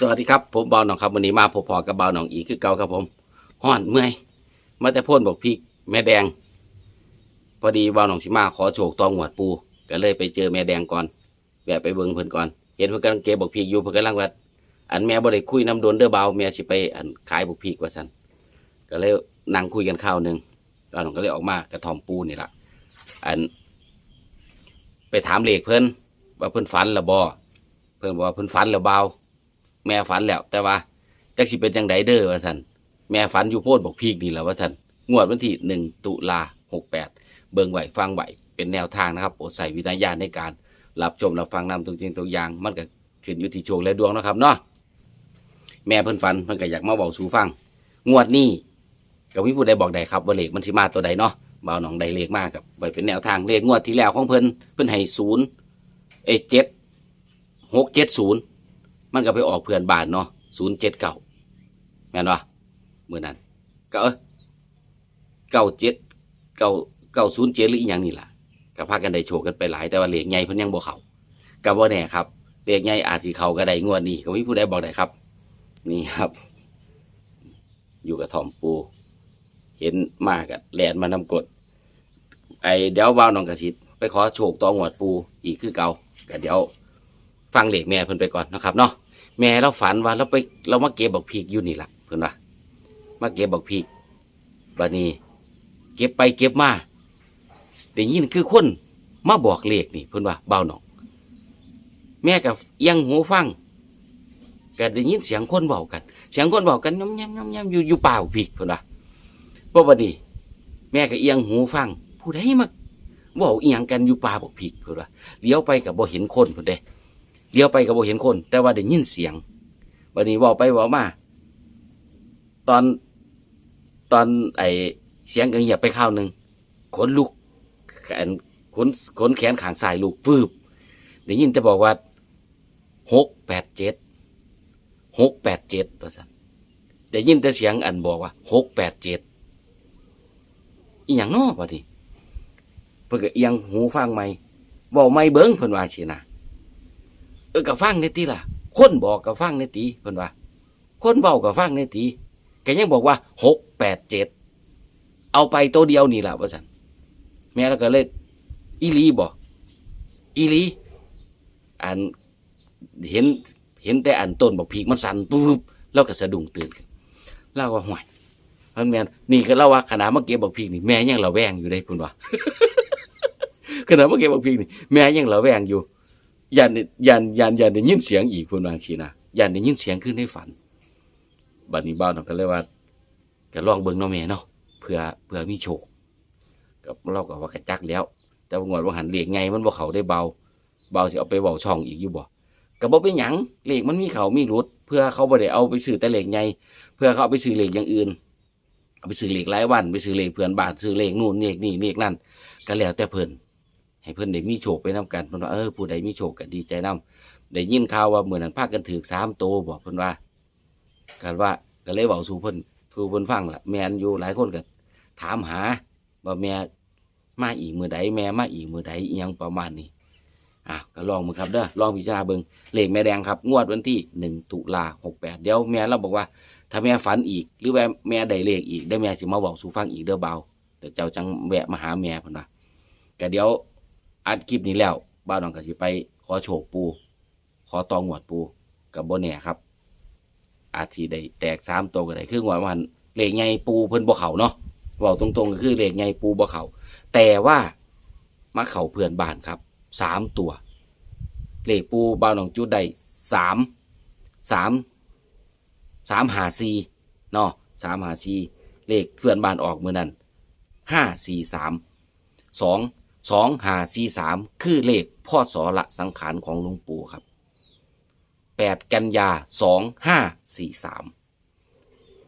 สวัสดีครับผมเบาหนองครับวันนี้มาพบพอกับเบาหนองอีกคือเก่าครับผมห่อนเมื่อยมาแต่พ่นบอกพริกแม่แดง พอดีเบาหนองสิมาขอโชคตองหวดปูก็เลยไปเจอแม่แดงก่อนแวะไปเบิ่งเพิ่นก่อน เห็นเพิ่นกำลังเก็บบอกพริกอยู่เพิ่นกำลังว่าอันแม่บ่ได้คุยน้ำโดนเด้อเบาแม่สิไปอันขายบอกพริกว่าซั่นก็เลยนั่งคุยกันข้าวหนึงเบาหนองก็เลยออกมากระท่อมปูนี่ล่ะอัน ไปถามเลขเพิ่นว่าเพิ่นฝันหรือบ่เพิ่นบอกว่าเพิ่นฝันหรือเบา แม่ฝันแล้ว แต่ว่าจักสิเป็นจังไดเด้อว่าซั่นแม่ฝันอยู่โพดบอกพีกนี่แหละว่าซั่นงวดวันที่หนึ่งตุลาหกแปดเบิ่งไหวฟังไหวเป็นแนวทางนะครับโปรดใส่วิจารณญาณในการรับชมรับฟังนำตัวจริงตัวอย่างมันก็ขึ้นอยู่ที่โชคและดวงนะครับเนาะแม่เพิ่นฝันเพิ่นก็อยากมาบอกสู่ฟัง งวดนี้ก็มีผู้ใดบอกได้ครับว่าเลขมันสิมาตัวใดเนาะบ่าวหนองใดเลขมากกับไวเป็นแนวทางเลขงวดที่แล้วของเพิ่นเพิ่นให้ศูนย์เอเจ็ดหกเจ็ดศูนย์ มันก็ไปออกเพื่อนบ้านเนาะศูนย์เจ็ดเก้าแม่นวะเมื่อนั้นก็เออเก้าเจ็ดเก้าเก้าศูนย์เจ็ดหรืออีหยังนี่ล่ะก็พากันได้โชว์กันไปหลายแต่ว่าเหล็กใหญ่เพิ่นยังบ่เขาก็บ่แน่ครับเหล็กใหญ่อาจสิเขาก็ได้งวดนี้ก็มีผู้ใดบอกได้ครับ นี่ครับ อยู่กับทอมปู เห็นมากอะแลนมานำกด ไอเดี๋ยวว่าวน้องกระชิดไปขอโชคต่องวดปูอีกคือเก่าก็เดี๋ยว ฟังเหล็กแม่เพิ่นไปก่อนนะครับเนาะแม่เราฝันว่าเราไปเรามาเก็บบักพริกอยู่นี่ละเพิ่นว่ามาเก็บบักพริกบัดนี้เก็บไปเก็บมาได้ยินคือคนมาบอกเลขนี่เพิ่นว่าเบาหนองแม่กับเอียงหูฟังก็ได้ยินเสียงคนเบากัน เสียงคนเบากันย้ำย้ำย้ำย้ำอยู่อยู่ป่าบักพริกเพิ่นว่าเพราะบัดนี้แม่ก็เอียงหูฟังผู้ใดมาเว้าอียงกันอยู่ป่าบักพริกเพิ่นว่าเลี้ยวไปก็บ่เห็นคนเพิ่นเด้ เลี้ยวไปก็บ่เห็นคน แต่ว่าได้ยินเสียงวันนี้ว่าไปว่ามา ตอนตอนไอเสียงก็เงียบไปข้าวหนึ่งขนลุกแขนขนขนแขนขางซ้ายลูกฟืบได้ยินแต่บอกว่าหกแปดเจ็ดหกแปดเจ็ดว่าสันได้ยินแต่เสียงอันบอกว่าหกแปดเจ็ดอีหยังน้อพอดีเพิ่นก็เอียงหูฟังไม่บอกไม่เบิ้งเพิ่นว่าสินะ เออกับฟังในตีล่ะ คนบอกกับฟังในตีเพิ่นว่าคนเบากับฟังในตีแกยังบอกว่าหกแปดเจ็ดเอาไปตัวเดียวนี่แหละว่าสันแม่แล้วก็เลยอีลีบอกอีลีอันเห็นเห็นแต่อันต้นบอกพีกมันสั่นปุ๊บแล้วก็สะดุ้งตื่นขึ้นเล่าว่าห่วยมันแม่นนี่ก็เล่าว่าขนาดเมื่อกี้บอกพีกนี่แม่ยังระแวงอยู่ได้พุ่นว่าขนาดเมื่อกี้บอกพีกนี่แม่ยังระแวงอยู่ ยันยันยันยันได้ยินเสียงอีกคนบางทีนะยันได้ยินเสียงขึ้นในฝันบัดนี้บ้านเราก็เลยว่าจะลองเบิ่งเนาะแม่เนาะเพื่อเพื่อมีโชคกับเราก็ว่ากระจักแล้ว แต่ว่างวดว่าหันเลขไงมันบ่เขาได้เบา เบาสิเอาไปเบาช่องอีกอยู่บ่ก็บ่เป็นหยังเหลขมันมีเขามีรุดเพื่อเขาบ่ได้เอาไปซื้อแต่เหลขไงเพื่อเขาเอาไปซื้อเหลขอย่างอื่นเอาไปซื้อเหลขรายวันไปซื้อเหลขเพื่อนบานซื้อเหลขนู่นเลขนี่เลขนั่นก็แล้วแต่เพิ่น ให้เพิ่นได้มีโชคไปนํกันเพิ่นว่าเออผู้ใดมีโชคก็ดีใจนํได้ยินข่าวว่ามื้อนั้นพากันถือสามโตบอกเพิ่นว่ากันว่าก็เลยเว้าสู่เพิ่นสู่เพิ่นฟังล่ะแม่นอยู่หลายคนก็ถามหาว่าแม่มาอีกมือใดแม่มาอีกมือใดอีหยังประมาณนี้อะก็ลองมึงครับเด้อลองพิจารณาเบิงเลขแม่แดงครับ งวดวันที่1ตุลา68เดี๋ยวแม่เราบอกว่า ถ้าแม่ฝันอีก หรือว่าแม่ได้เลขอีกได้แม่สิมาบอกสู่ฟังอีกเด้อเบาเดี๋ยวเจ้าจังแวะมาหาแม่เพิ่นว่าก็เดี๋ยว อัดคลิปนี้แล้วบ้านน้องก็สิไปขอโชคปู ขอตองหวดปูกับโบแน่ครับ อาจสิได้แตกสามตัวก็ได้คืองวดวันเลขใหญ่ปูเพิ่นบ่เขาเนาะบอกตรงๆก็คือเลขใหญ่ปูบ่เขาแต่ว่ามาเข่าเพื่อนบ้านครับสามตัวเลขปูบ้านน้องจุดได้สามสามสามหาซีเนาะสามหาซีเลขเพื่อนบ้านออกเมื่อนั้นห้าสี่สามสอง สองหาสี่สามคือเลขพ่อสอละสังขารของหลวงปู่ครับแปดกันยาสองห้าสี่สาม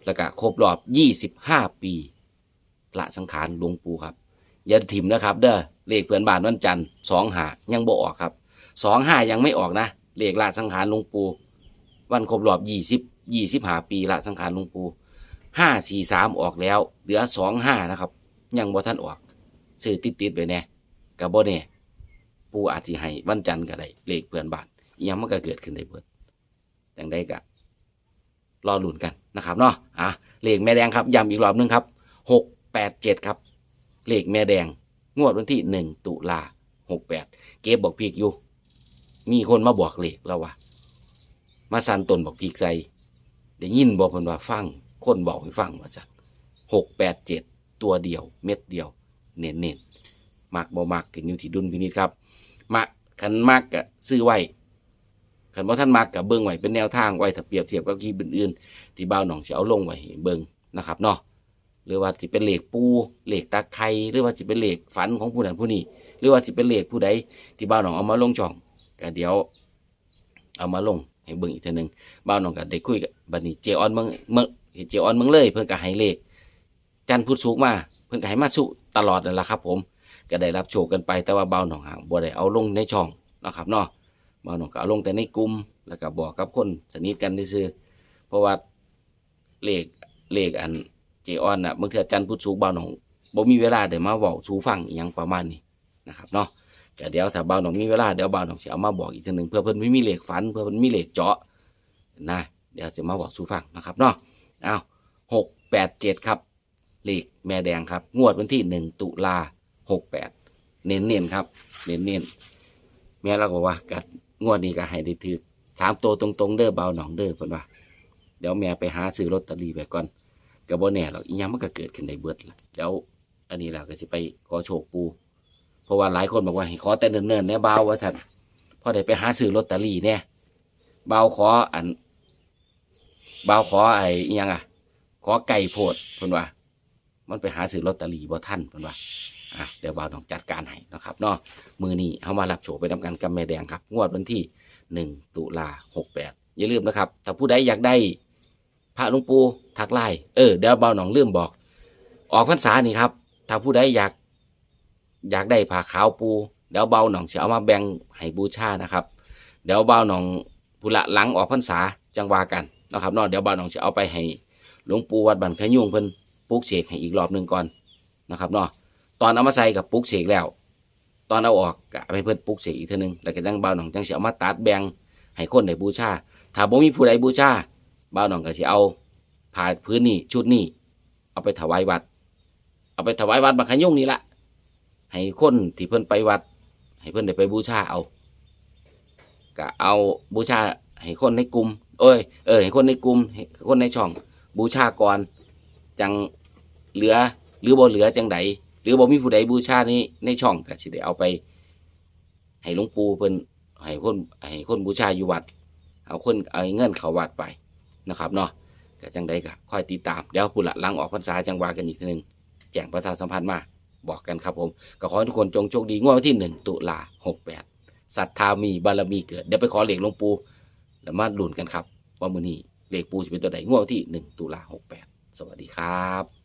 แล้วก็ครบรอบยี่สิบห้าปี ละสังขารหลวงปู่ครับ อย่าถิ่มนะครับ เด้อเลขเพื่อนบ้านวันจันทร์สองหายังบ่ออกครับสองห้ายังไม่ออกนะเลขละสังขารหลวงปู่วันครบรอบยี่สิบยี่สิบห้าปีละสังขารหลวงปู่ห้าสี่สามออกแล้ว เหลือสองห้านะครับ ยังบ่ท่านออก ซื้อติดติดไปแน่ กับบ่แน่ปูอาจสิให้วันจันทร์ก็ได้เลขเพื่อนบ้านยังมันก็เกิดขึ้นได้เบิดจังได้กะรอหลุนกันนะครับเนาะอะเลขแม่แดงครับย้ำอีกรอบนึงครับหกแปดเจ็ดครับ เลขแม่แดง งวดวันที่หนึ่งตุลาหกแปดเก็บบอกพีกอยู่ มีคนมาบอกเลขแล้วว่ามาสันตนบอกพีกใส่ได้ยินบอกเพิ่นว่าฟังคนบอกให้ฟังว่าจันหกแปดเจ็ดตัวเดียว เม็ดเดียว เน้นเน้น มักบ่มักกันอยู่ที่ดุลพินิจครับมักคันมักกะซื้อไว้คันบ่ท่านมักกะเบิ่งไว้เป็นแนวทางไว้ถ้าเปรียบเทียบกับคลิปอื่นๆที่บ่าวหนองสิเอาลงไว้ให้เบิ่งนะครับเนาะหรือว่าสิเป็นเหลขปูเหลขตาไคร้หรือว่าสิเป็นเหลขฝันของผู้นั้นผู้นี้ หรือว่าสิเป็นเหลขผู้ใดที่บ่าวหนองเอามาลงช่องก็เดี๋ยว เอามาลงให้เบิ่งอีกทีนึงบ่าวหนองก็ได้คุยกับบัดนี้เจออนเมืองเมืองเจออนเมืองเลย เพิ่นก็ให้เลขจันพุธสุกมา เพิ่นก็ให้มาสุตลอดนั่นแหละครับ ผม ก็ได้รับโชคกันไปแต่ว่าเบาหนองหางบ่ได้เอาลงในช่องนะครับเนาะเบาหนองก็เอาลงแต่ในกลุ่มแล้วก็บอกกับคนสนิทกันซื่อเพราะว่าเลขเลขอันเจออนน่ะบางเทื่อจันพุธศุกร์เบาหนองบ่มีเวลาได้มาเว้าสู่ฟังอีหยังประมาณนี้นะครับเนาะก็เดี๋ยวถ้าเบาหนองมีเวลาเดี๋ยวเบาหนองสิเอามาบอกอีกทีหนึ่งเพื่อเพิ่นไม่มีเลขฝันเพื่อเพิ่นมีเลขเจาะนะเดี๋ยวสิมาบอกสู่ฟังนะครับเนาะเอาหกแปดเจ็ดครับเลขแม่แดงครับ งวดวันที่หนึ่งตุลา หกแปดเน้นๆครับ เน้นๆแม่เราก็ว่ากัดงวดนี้ก็ให้ได้ถือสามตัวตรงๆเด้อเบาหนองเด้อเพิ่นว่า เดี๋ยวแม่ไปหาซื้อลอตเตอรี่ไปก่อนก็บ่แน่หรอกอีหยังมันก็เกิดขึ้นได้เบิดล่ะเดี๋ยวอันนี้เราก็สิไปขอโชคปู เพราะว่าหลายคนบอกว่าให้ขอแต่เนิ่นๆแน่เบาว่าท่านพอได้ไปหาซื้อลอตเตอรี่แน่เบาขออันเบาขอไอ้อีหยังอะ ขอไก่โพดเพิ่นว่า มันไปหาซื้อลอตเตอรี่บ่ทันเพิ่นว่า อะเดี๋ยวบ่าวต้องจัดการให้นะครับเนาะมือนี้เอามารับโฉไปทำการกับแม่แดงครับ งวดวันที่หนึ่งตุลาหกแปดอย่าลืมนะครับ ถ้าผู้ใดอยากได้พระหลวงปู่ทักไล่เออเดี๋ยวบ่าวหนองลืมบอก ออกพรรษานี่ครับ ถ้าผู้ใดอยากอยากได้ผ้าขาวปูเดี๋ยวเบาหนองจะเอามาแบ่งให้บูชานะครับ เดี๋ยวเบาหนองพุละหลังออกพรรษาจังว่ากันนะครับเนาะเดี๋ยวเบาหนองจะเอาไปให้หลวงปู่วัดบันขยุงเพิ่นปลูกเสกให้อีกรอบหนึ่งก่อนนะครับเนาะ ตอนเอามาใส่กับปลุกเสกแล้ว ตอนเอาออกก็เอาไปเพิ่นปลุกเสกอีกเทีนึงแล้วก็จังบ่าวหนองจังสิเอามาตัดแบ่งให้คนได้บูชาถ้าบ่มีผู้ใดบูชาบ่าวหนองก็สิเอาผ้าพื้นนี้ชุดนี้เอาไปถวายวัด เอาไปถวายวัดบางขยุ่งนี่ละให้คนที่เพิ่นไปวัด ให้เพิ่นได้ไปบูชาเอาก็เอาบูชาให้คนในกลุ่มเอ้ยเออให้คนในกลุ่มให้คนในช่อง บูชาก่อนจังเหลือหรือบ่เหลือจังใด หรือบ่มีผู้ใดบูชานี้ในช่องก็สิได้เอาไป ให้หลวงปู่เพิ่นให้คนให้คนบูชาอยู่วัด เอาคนเอาเงินเขาวัดไปนะครับเนาะก็จังใดก็ค่อยติดตามเดี๋ยวผู้ละลังออกพรรษาจังวากันอีกทีหนึงแจ้งประชาสัมพันธ์มาบอกกันครับผม ก็ขอให้ทุกคนจงโชคดีงวดวันที่หนึ่งตุลาหกแปดศรัทธามีบารมีเกิดเดี๋ยวไปขอเหล็กหลวงปู่แล้วมาลุ้นกันครับ ว่ามือนี้เหล็กปูจะเป็นตัวใดงวดวันที่หนึ่งตุลาหกแปดสวัสดีครับ